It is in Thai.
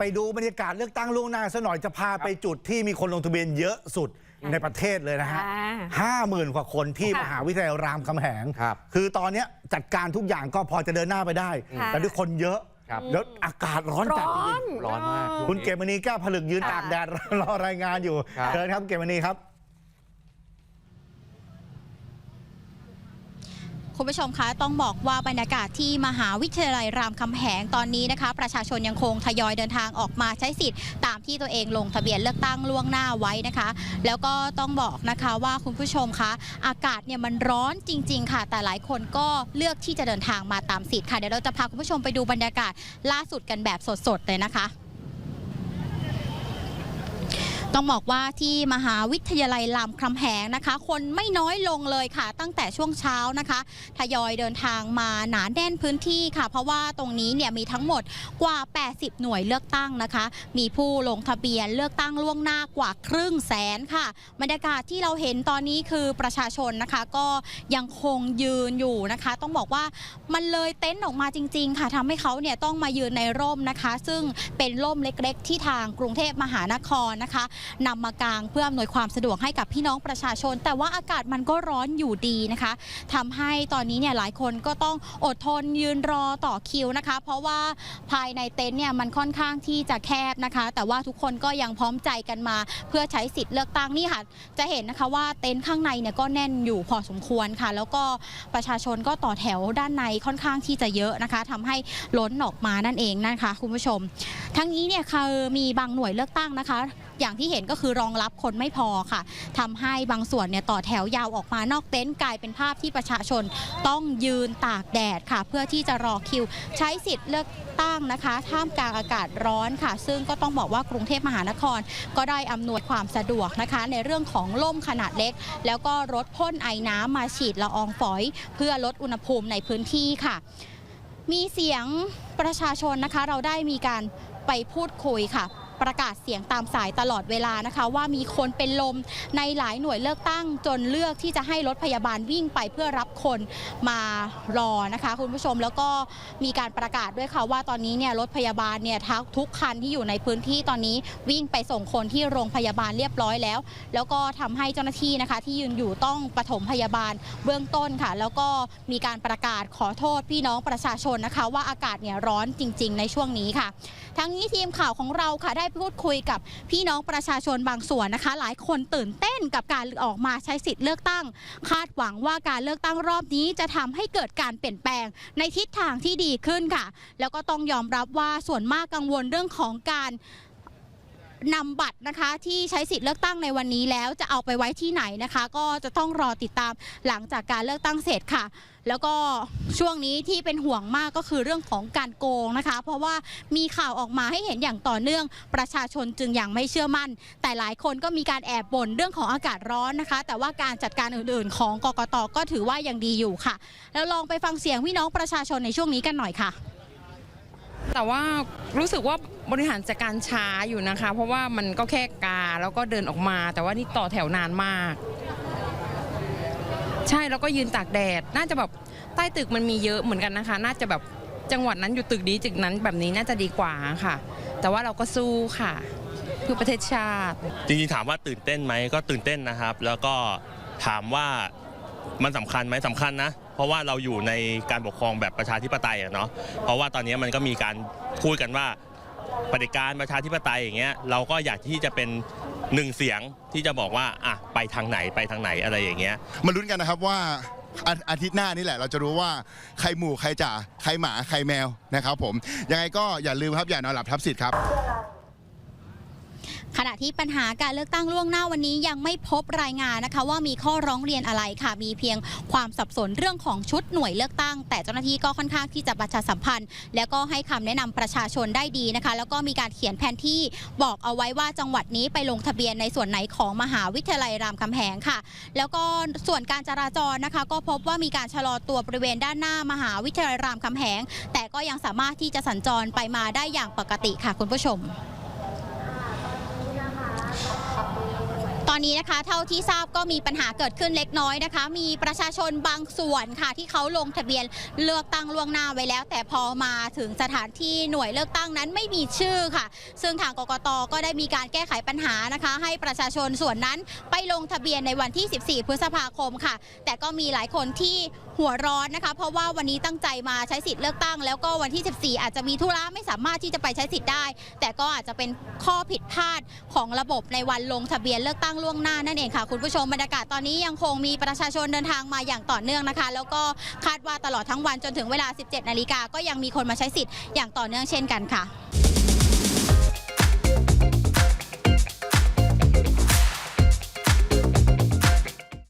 ไปดูบรรยากาศเลือกตั้งล่วงหน้าซะหน่อยจะพาไปจุดที่มีคนลงทะเบียนเยอะสุดในประเทศเลยนะฮะอ่าห้าหมื่นกว่าคนที่ค่ะมหาวิทยาลัยรามคำแหงครับคือตอนเนี้ยจัดการทุกอย่างก็พอจะเดินหน้าไปได้ค่ะแต่ด้วยคนเยอะครับแล้วอากาศร้อนจัดจริงร้อนมากๆคุณเกมมณีแก้วผลึกยืนค่ะตากแดดรอรายงานอยู่ครับเชิญครับเกมมณีครับ คุณผู้ชมคะต้องบอกว่าบรรยากาศที่มหาวิทยาลัยรามคำแหงตอนนี้นะคะ ประชาชนยังคงทยอยเดินทางออกมาใช้สิทธิ์ตามที่ตัวเองลงทะเบียนเลือกตั้งล่วงหน้าไว้นะคะ แล้วก็ต้องบอกนะคะว่าคุณผู้ชมคะอากาศเนี่ยมันร้อนจริง ๆ ค่ะ แต่หลายคนก็เลือกที่จะเดินทางมาตามสิทธิ์ค่ะเดี๋ยวเราจะพาคุณผู้ชมไปดูบรรยากาศล่าสุดกันแบบสดๆเลยนะคะ ต้องบอกว่าที่มหาวิทยาลัยรามคำแหงนะคะ คนไม่น้อยลงเลยค่ะ ตั้งแต่ช่วงเช้านะคะ ทยอยเดินทางมาหนาแน่นพื้นที่ค่ะ เพราะว่าตรงนี้เนี่ยมีทั้งหมดกว่า 80 หน่วยเลือกตั้งนะคะ มีผู้ลงทะเบียนเลือกตั้งล่วงหน้ากว่าครึ่งแสนค่ะ บรรยากาศที่เราเห็นตอนนี้คือประชาชนนะคะก็ยังคงยืนอยู่นะคะ ต้องบอกว่ามันเลยเต็นท์ออกมาจริง ๆ ค่ะทำให้เขาเนี่ยต้องมายืนในร่มนะคะ ซึ่งเป็นร่มเล็ก ๆ ที่ทางกรุงเทพมหานครนะคะนำมากางเพื่ออำนวยความสะดวกให้กับพี่น้องประชาชน แต่ว่าอากาศมันก็ร้อนอยู่ดีนะคะทำให้ตอนนี้เนี่ยหลายคนก็ต้องอดทนยืนรอต่อคิวนะคะ เพราะว่าภายในเต็นท์เนี่ยมันค่อนข้างที่จะแคบนะคะ แต่ว่าทุกคนก็ยังพร้อมใจกันมา เพื่อใช้สิทธิ์เลือกตั้งนี่ค่ะจะเห็นนะคะว่าเต็นท์ข้างในเนี่ยก็แน่นอยู่พอสมควรค่ะ แล้วก็ประชาชนก็ต่อแถวด้านในค่อนข้างที่จะเยอะนะคะทำให้ล้นออกมานั่นเองนะคะคุณผู้ชม ทั้งนี้เนี่ยคือมีบางหน่วยเลือกตั้งนะคะ อย่างที่เห็นก็คือรองรับคนไม่พอค่ะทำให้บางส่วนเนี่ยต่อแถวยาวออกมานอกเต็นท์กลายเป็นภาพที่ประชาชนต้องยืนตากแดดค่ะ เพื่อที่จะรอคิว ใช้สิทธิ์เลือกตั้งนะคะ ท่ามกลางอากาศร้อนค่ะ ซึ่งก็ต้องบอกว่ากรุงเทพมหานคร ก็ได้อำนวยความสะดวกนะคะ ในเรื่องของล่มขนาดเล็ก แล้วก็รถพ่นไอน้ำมาฉีดละอองฝอย เพื่อลดอุณหภูมิในพื้นที่ค่ะ มีเสียงประชาชนนะคะ เราได้มีการไปพูดคุยค่ะ ประกาศเสียงตามสายตลอดเวลานะคะ ว่ามีคนเป็นลมในหลายหน่วยเลือกตั้งจนเลือกที่จะให้รถพยาบาลวิ่งไปเพื่อรับคนมารอนะคะ คุณผู้ชมแล้วก็มีการประกาศด้วยค่ะว่าตอนนี้เนี่ยรถพยาบาลเนี่ยทั้งทุกคันที่อยู่ในพื้นที่ตอนนี้วิ่งไปส่งคนที่โรงพยาบาลเรียบร้อยแล้ว แล้วก็ทำให้เจ้าหน้าที่นะคะ ที่ยืนอยู่ต้องปฐมพยาบาลเบื้องต้นค่ะ แล้วก็มีการประกาศขอโทษพี่น้องประชาชนนะคะ ว่าอากาศเนี่ยร้อนจริง ๆ ในช่วงนี้ค่ะ ทั้งนี้ทีมข่าวของเราค่ะได้พูดคุยกับพี่น้องประชาชนบางส่วนนะคะ หลายคนตื่นเต้นกับการออกมาใช้สิทธิ์เลือกตั้ง คาดหวังว่าการเลือกตั้งรอบนี้จะทำให้เกิดการเปลี่ยนแปลงในทิศทางที่ดีขึ้นค่ะ แล้วก็ต้องยอมรับว่าส่วนมากกังวลเรื่องของการ นำบัตรนะคะที่ใช้สิทธิ์เลือกตั้งในวันนี้แล้วจะเอาไปไว้ที่ไหนนะคะ ก็จะต้องรอติดตามหลังจากการเลือกตั้งเสร็จค่ะ แล้วก็ช่วงนี้ที่เป็นห่วงมากก็คือเรื่องของการโกงนะคะ เพราะว่ามีข่าวออกมาให้เห็นอย่างต่อเนื่องประชาชนจึงยังไม่เชื่อมั่น แต่หลายคนก็มีการแอบบ่นเรื่องของอากาศร้อนนะคะ แต่ว่าการจัดการอื่นๆ ของกกตก็ถือว่ายังดีอยู่ค่ะ แล้วลองไปฟังเสียงพี่น้องประชาชนในช่วงนี้กันหน่อยค่ะ แต่ว่ารู้สึกว่าบริหารจัดการช้าอยู่นะคะ เพราะว่ามันก็แค่กาแล้วก็เดินออกมา แต่ว่านี่ต่อแถวนานมาก ใช่แล้วก็ยืนตากแดด น่าจะแบบใต้ตึกมันมีเยอะเหมือนกันนะคะ น่าจะแบบจังหวัดนั้นอยู่ตึกนี้ตึกนั้นแบบนี้น่าจะดีกว่าค่ะ แต่ว่าเราก็สู้ค่ะ เพื่อประเทศชาติ จริงๆถามว่าตื่นเต้นไหมก็ตื่นเต้นนะครับ แล้วก็ถามว่ามันสำคัญไหมสำคัญนะ ราะว่าเราอยู่ในการปกครองแบบประชาธิปไตยอะเนาะเพราะว่าตอนนี้มันก็มีการพูดกันว่าปฏิการประชาธิปไตยอย่างเงี้ยเราก็อยากที่จะเป็นหนึ่งเสียงที่จะบอกว่าอะไปทางไหนไปทางไหนอะไรอย่างเงี้ย มาลุ้นกันนะครับว่าอาอาทิตย์หน้านี่แหละเราจะรู้ว่าใครหมู่ใครจ่าใครหมาใครแมวนะครับผมยังไงก็อย่าลืมครับอย่านอนหลับทับสิทธิ์ครับ ขณะที่ปัญหาการเลือกตั้งล่วงหน้าวันนี้ยังไม่พบรายงานนะคะ ว่ามีข้อร้องเรียนอะไรค่ะ มีเพียงความสับสนเรื่องของชุดหน่วยเลือกตั้ง แต่เจ้าหน้าที่ก็ค่อนข้างที่จะประชาสัมพันธ์ แล้วก็ให้คำแนะนำประชาชนได้ดีนะคะ แล้วก็มีการเขียนแผนที่บอกเอาไว้ว่าจังหวัดนี้ไปลงทะเบียนในส่วนไหนของมหาวิทยาลัยรามคำแหงค่ะ แล้วก็ส่วนการจราจรนะคะ ก็พบว่ามีการชะลอตัวบริเวณด้านหน้ามหาวิทยาลัยรามคำแหง แต่ก็ยังสามารถที่จะสัญจรไปมาได้อย่างปกติค่ะคุณผู้ชม couple ตอนนี้นะคะ เท่าที่ทราบก็มีปัญหาเกิดขึ้นเล็กน้อยนะคะ มีประชาชนบางส่วนค่ะ ที่เขาลงทะเบียนเลือกตั้งล่วงหน้าไว้แล้ว แต่พอมาถึงสถานที่หน่วยเลือกตั้งนั้นไม่มีชื่อค่ะ ซึ่งทางกกตก็ได้มีการแก้ไขปัญหานะคะ ให้ประชาชนส่วนนั้นไปลงทะเบียนในวันที่ 14 พฤษภาคมค่ะ แต่ก็มีหลายคนที่หัวร้อนนะคะ เพราะว่าวันนี้ตั้งใจมาใช้สิทธิ์เลือกตั้ง แล้วก็วันที่ 14 อาจจะมีธุระไม่สามารถที่จะไปใช้สิทธิ์ได้ แต่ก็อาจจะเป็นข้อผิดพลาดของระบบในวันลงทะเบียนเลือกตั้งล่วงหน้านั่นเองค่ะ คุณผู้ชมบรรยากาศตอนนี้ยังคงมีประชาชนเดินทางมาอย่างต่อเนื่องนะคะ แล้วก็คาดว่าตลอดทั้งวันจนถึงเวลา 17 นาฬิกาก็ยังมีคนมาใช้สิทธิ์อย่างต่อเนื่องเช่นกันค่ะ